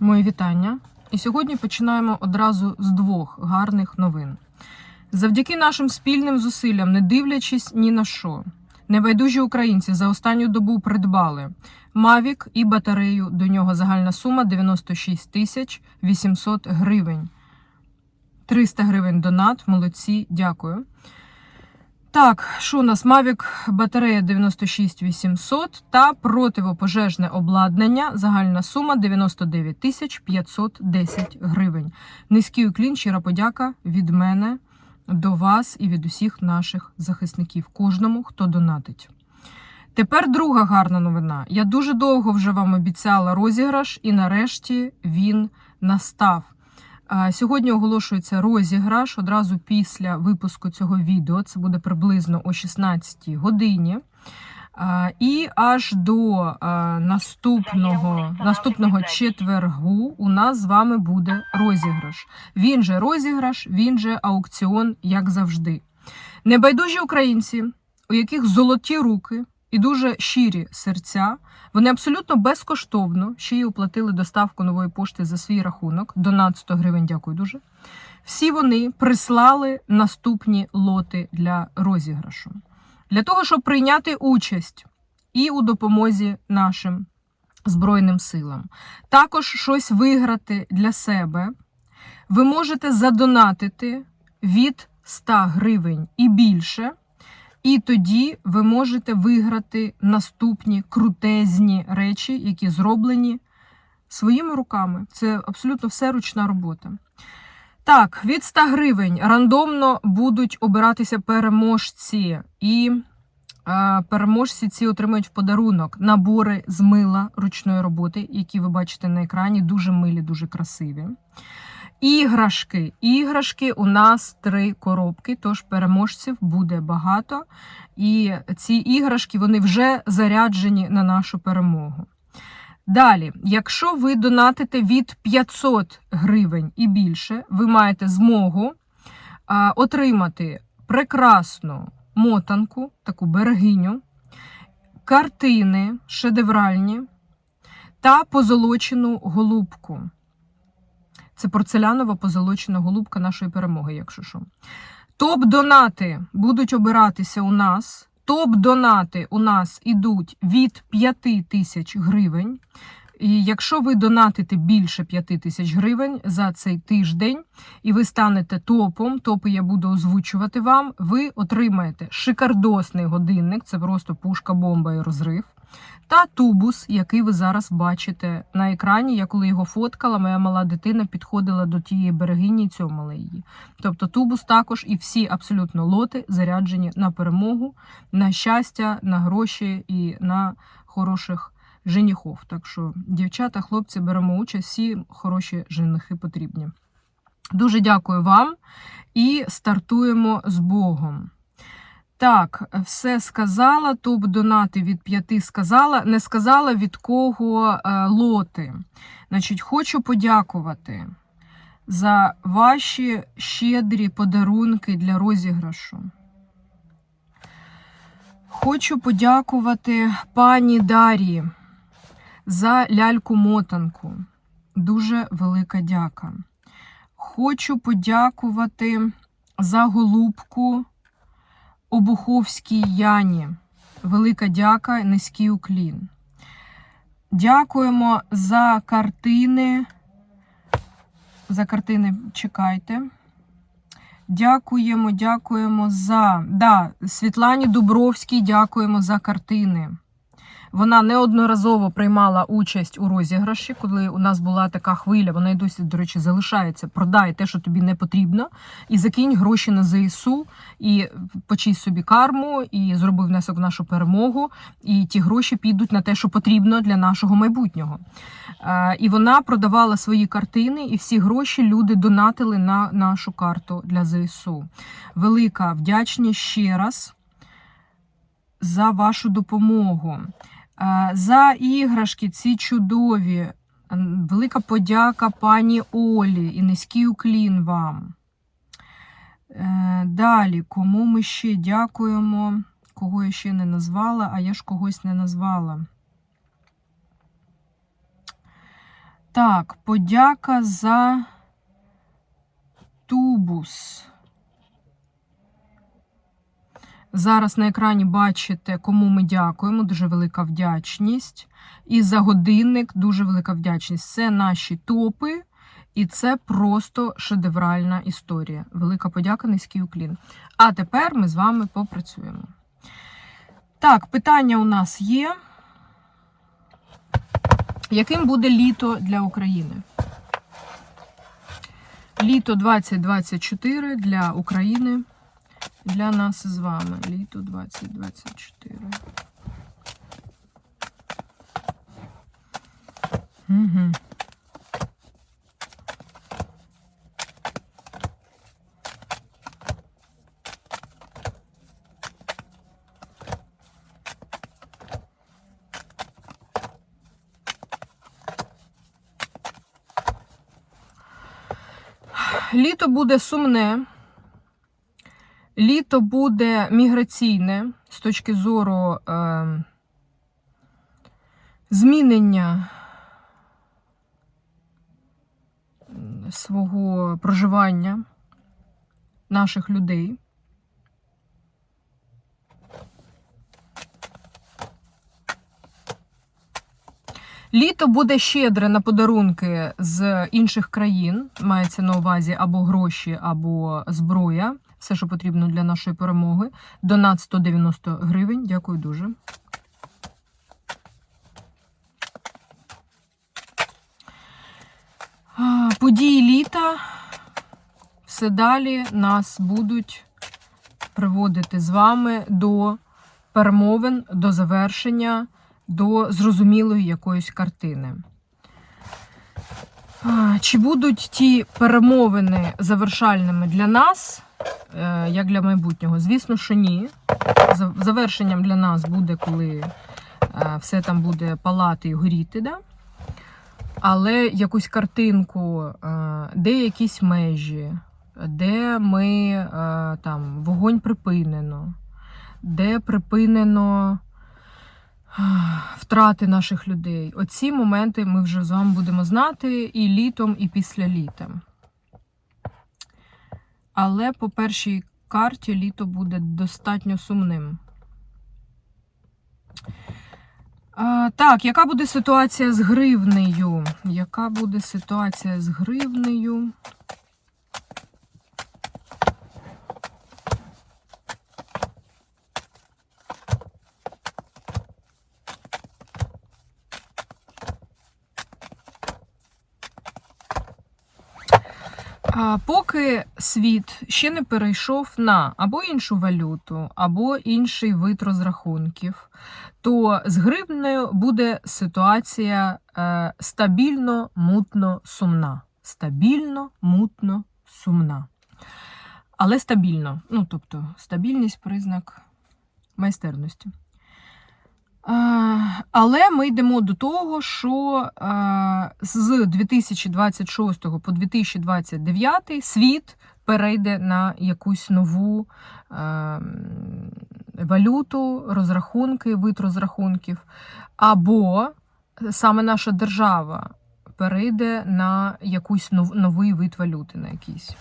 Мої вітання. І сьогодні починаємо одразу з двох гарних новин. Завдяки нашим спільним зусиллям, не дивлячись ні на що, небайдужі українці за останню добу придбали Мавік і батарею. До нього загальна сума 96 тисяч 800 гривень. 300 гривень донат. Молодці, дякую. Так, що у нас? Mavic батарея 96 800 та противопожежне обладнання. Загальна сума 99 тисяч 510 гривень. Низький уклін, щира подяка від мене до вас і від усіх наших захисників, кожному, хто донатить. Тепер друга гарна новина. Я дуже довго вже вам обіцяла розіграш, і нарешті він настав. Сьогодні оголошується розіграш одразу після випуску цього відео. Це буде приблизно о 16 годині. І аж до наступного, наступного четвергу у нас з вами буде розіграш. Він же розіграш, він же аукціон, як завжди. Небайдужі українці, у яких золоті руки і дуже щирі серця, вони абсолютно безкоштовно ще й оплатили доставку нової пошти за свій рахунок. Донат 100 гривень, дякую дуже. Всі вони прислали наступні лоти для розіграшу. Для того, щоб прийняти участь і у допомозі нашим Збройним силам, також щось виграти для себе, ви можете задонатити від 100 гривень і більше. І тоді ви можете виграти наступні крутезні речі, які зроблені своїми руками. Це абсолютно все ручна робота. Так, від 100 гривень рандомно будуть обиратися переможці, і е, переможці ці отримають в подарунок набори з мила ручної роботи, які ви бачите на екрані, дуже милі, дуже красиві. Іграшки. Іграшки у нас три коробки, тож переможців буде багато. І ці іграшки вони вже заряджені на нашу перемогу. Далі, якщо ви донатите від 500 гривень і більше, ви маєте змогу а, отримати прекрасну мотанку, таку берегиню, картини шедевральні та позолочену голубку. Це порцелянова позолочена голубка нашої перемоги, якщо що. Топ-донати будуть обиратися у нас. Топ-донати у нас ідуть від 5 тисяч гривень. І якщо ви донатите більше 5 тисяч гривень за цей тиждень, і ви станете топом, топи я буду озвучувати вам, ви отримаєте шикардосний годинник, це просто пушка, бомба і розрив. Та тубус, який ви зараз бачите на екрані. Я коли його фоткала, моя мала дитина підходила до тієї берегині і цьомала її. Тобто тубус також і всі абсолютно лоти заряджені на перемогу, на щастя, на гроші і на хороших женіхов. Так що, дівчата, хлопці, беремо участь, всі хороші женихи потрібні. Дуже дякую вам і стартуємо з Богом. Так, все сказала. Топ донати від п'яти сказала. Не сказала від кого е, лоти. Значить, хочу подякувати за ваші щедрі подарунки для розіграшу. Хочу подякувати пані Дарі за ляльку-мотанку. Дуже велика дяка. Хочу подякувати за голубку. Обуховській Яні. Велика дяка, низький уклін. Дякуємо за картини. За картини чекайте. Дякуємо, дякуємо за. Да, Світлані Дубровській дякуємо за картини. Вона неодноразово приймала участь у розіграші, коли у нас була така хвиля. Вона й досі, до речі, залишається. Продай те, що тобі не потрібно, і закинь гроші на ЗСУ, і почий собі карму, і зроби внесок в нашу перемогу. І ті гроші підуть на те, що потрібно для нашого майбутнього. Е, І вона продавала свої картини, і всі гроші люди донатили на нашу карту для ЗСУ. Велика вдячність ще раз за вашу допомогу. Е, За іграшки ці чудові. Велика подяка пані Олі і низький уклін вам. Е, Далі, кому ми ще дякуємо? Кого я ще не назвала, а я ж когось не назвала. Так, подяка за тубус. Зараз на екрані бачите, кому ми дякуємо. Дуже велика вдячність. І за годинник дуже велика вдячність. Це наші топи, і це просто шедевральна історія. Велика подяка, низький уклін. А тепер ми з вами попрацюємо. Так, питання у нас є. Яким буде літо для України? Літо 2024 для України. Для нас з вами. Літо 2024. Угу. Літо буде сумне. Літо буде міграційне з точки зору е, змінення свого проживання наших людей. Літо буде щедре на подарунки з інших країн. Мається на увазі або гроші, або зброя. Все, що потрібно для нашої перемоги. Донат 190 гривень. Дякую дуже. Події літа все далі нас будуть приводити з вами до перемовин, до завершення, до зрозумілої якоїсь картини. Чи будуть ті перемовини завершальними для нас, як для майбутнього? Звісно, що ні. Завершенням для нас буде, коли е, все там буде палати і горіти. Да? Але якусь картинку, е, де якісь межі, де ми е, там вогонь припинено, де припинено е, втрати наших людей. Оці моменти ми вже з вами будемо знати і літом, і після літа. Але по першій карті літо буде достатньо сумним. А, так, яка буде ситуація з гривнею? Яка буде ситуація з гривнею? Поки світ ще не перейшов на або іншу валюту, або інший вид розрахунків, то з гривнею буде ситуація е, стабільно, мутно, сумна. Стабільно, мутно, сумна. Але стабільно. Ну, тобто, стабільність признак майстерності. Але ми йдемо до того, що з 2026 по 2029 світ перейде на якусь нову валюту, розрахунки, вид розрахунків, або саме наша держава перейде на якийсь новий вид валюти, на якийсь.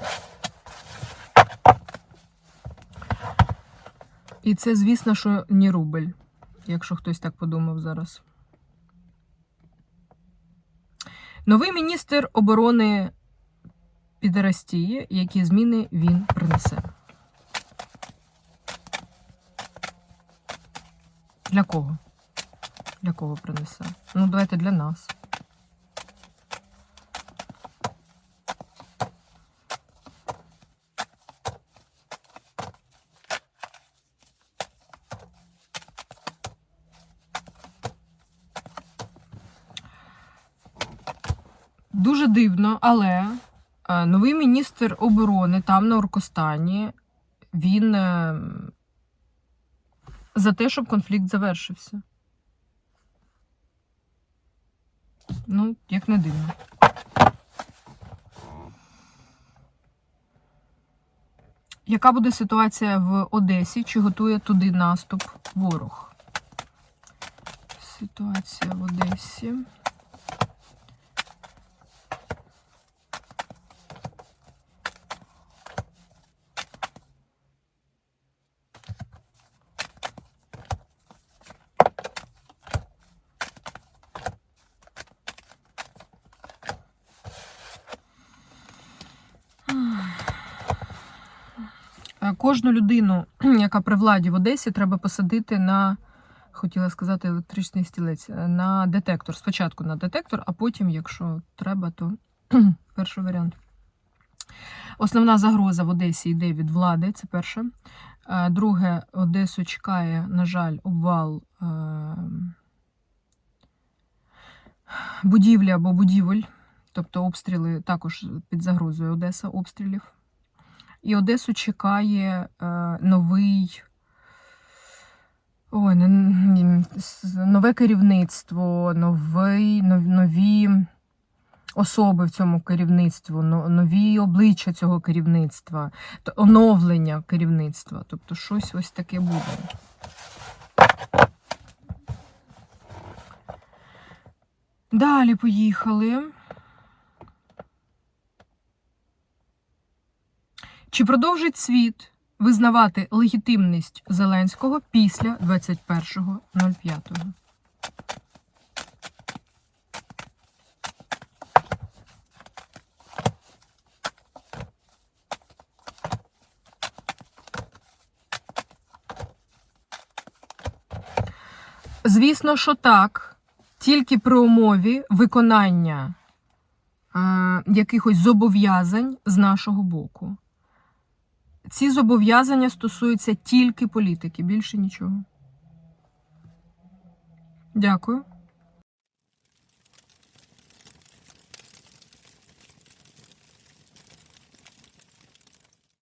І це, звісно, що не рубль якщо хтось так подумав зараз. Новий міністр оборони підростіє, які зміни він принесе. Для кого? Для кого принесе? Ну, давайте для нас. Дуже дивно, але е, новий міністр оборони там на Оркостані, він е, за те, щоб конфлікт завершився. Ну, як не дивно. Яка буде ситуація в Одесі? Чи готує туди наступ ворог? Ситуація в Одесі. Кожну людину, яка при владі в Одесі, треба посадити на, хотіла сказати, електричний стілець, е, на детектор. Спочатку на детектор, а потім, якщо треба, то перший варіант. Основна загроза в Одесі йде від влади, це перше. Е, Друге, Одесу чекає, на жаль, обвал е, будівлі або будівель, тобто обстріли також під загрозою Одеса обстрілів. І Одесу чекає е, новий. Ой, нове керівництво, новий, нові особи в цьому керівництву, нові обличчя цього керівництва, оновлення керівництва. Тобто щось ось таке буде. Далі поїхали. Чи продовжить світ визнавати легітимність Зеленського після 21.05? Звісно, що так, тільки при умові виконання е, якихось зобов'язань з нашого боку. Ці зобов'язання стосуються тільки політики, більше нічого. Дякую.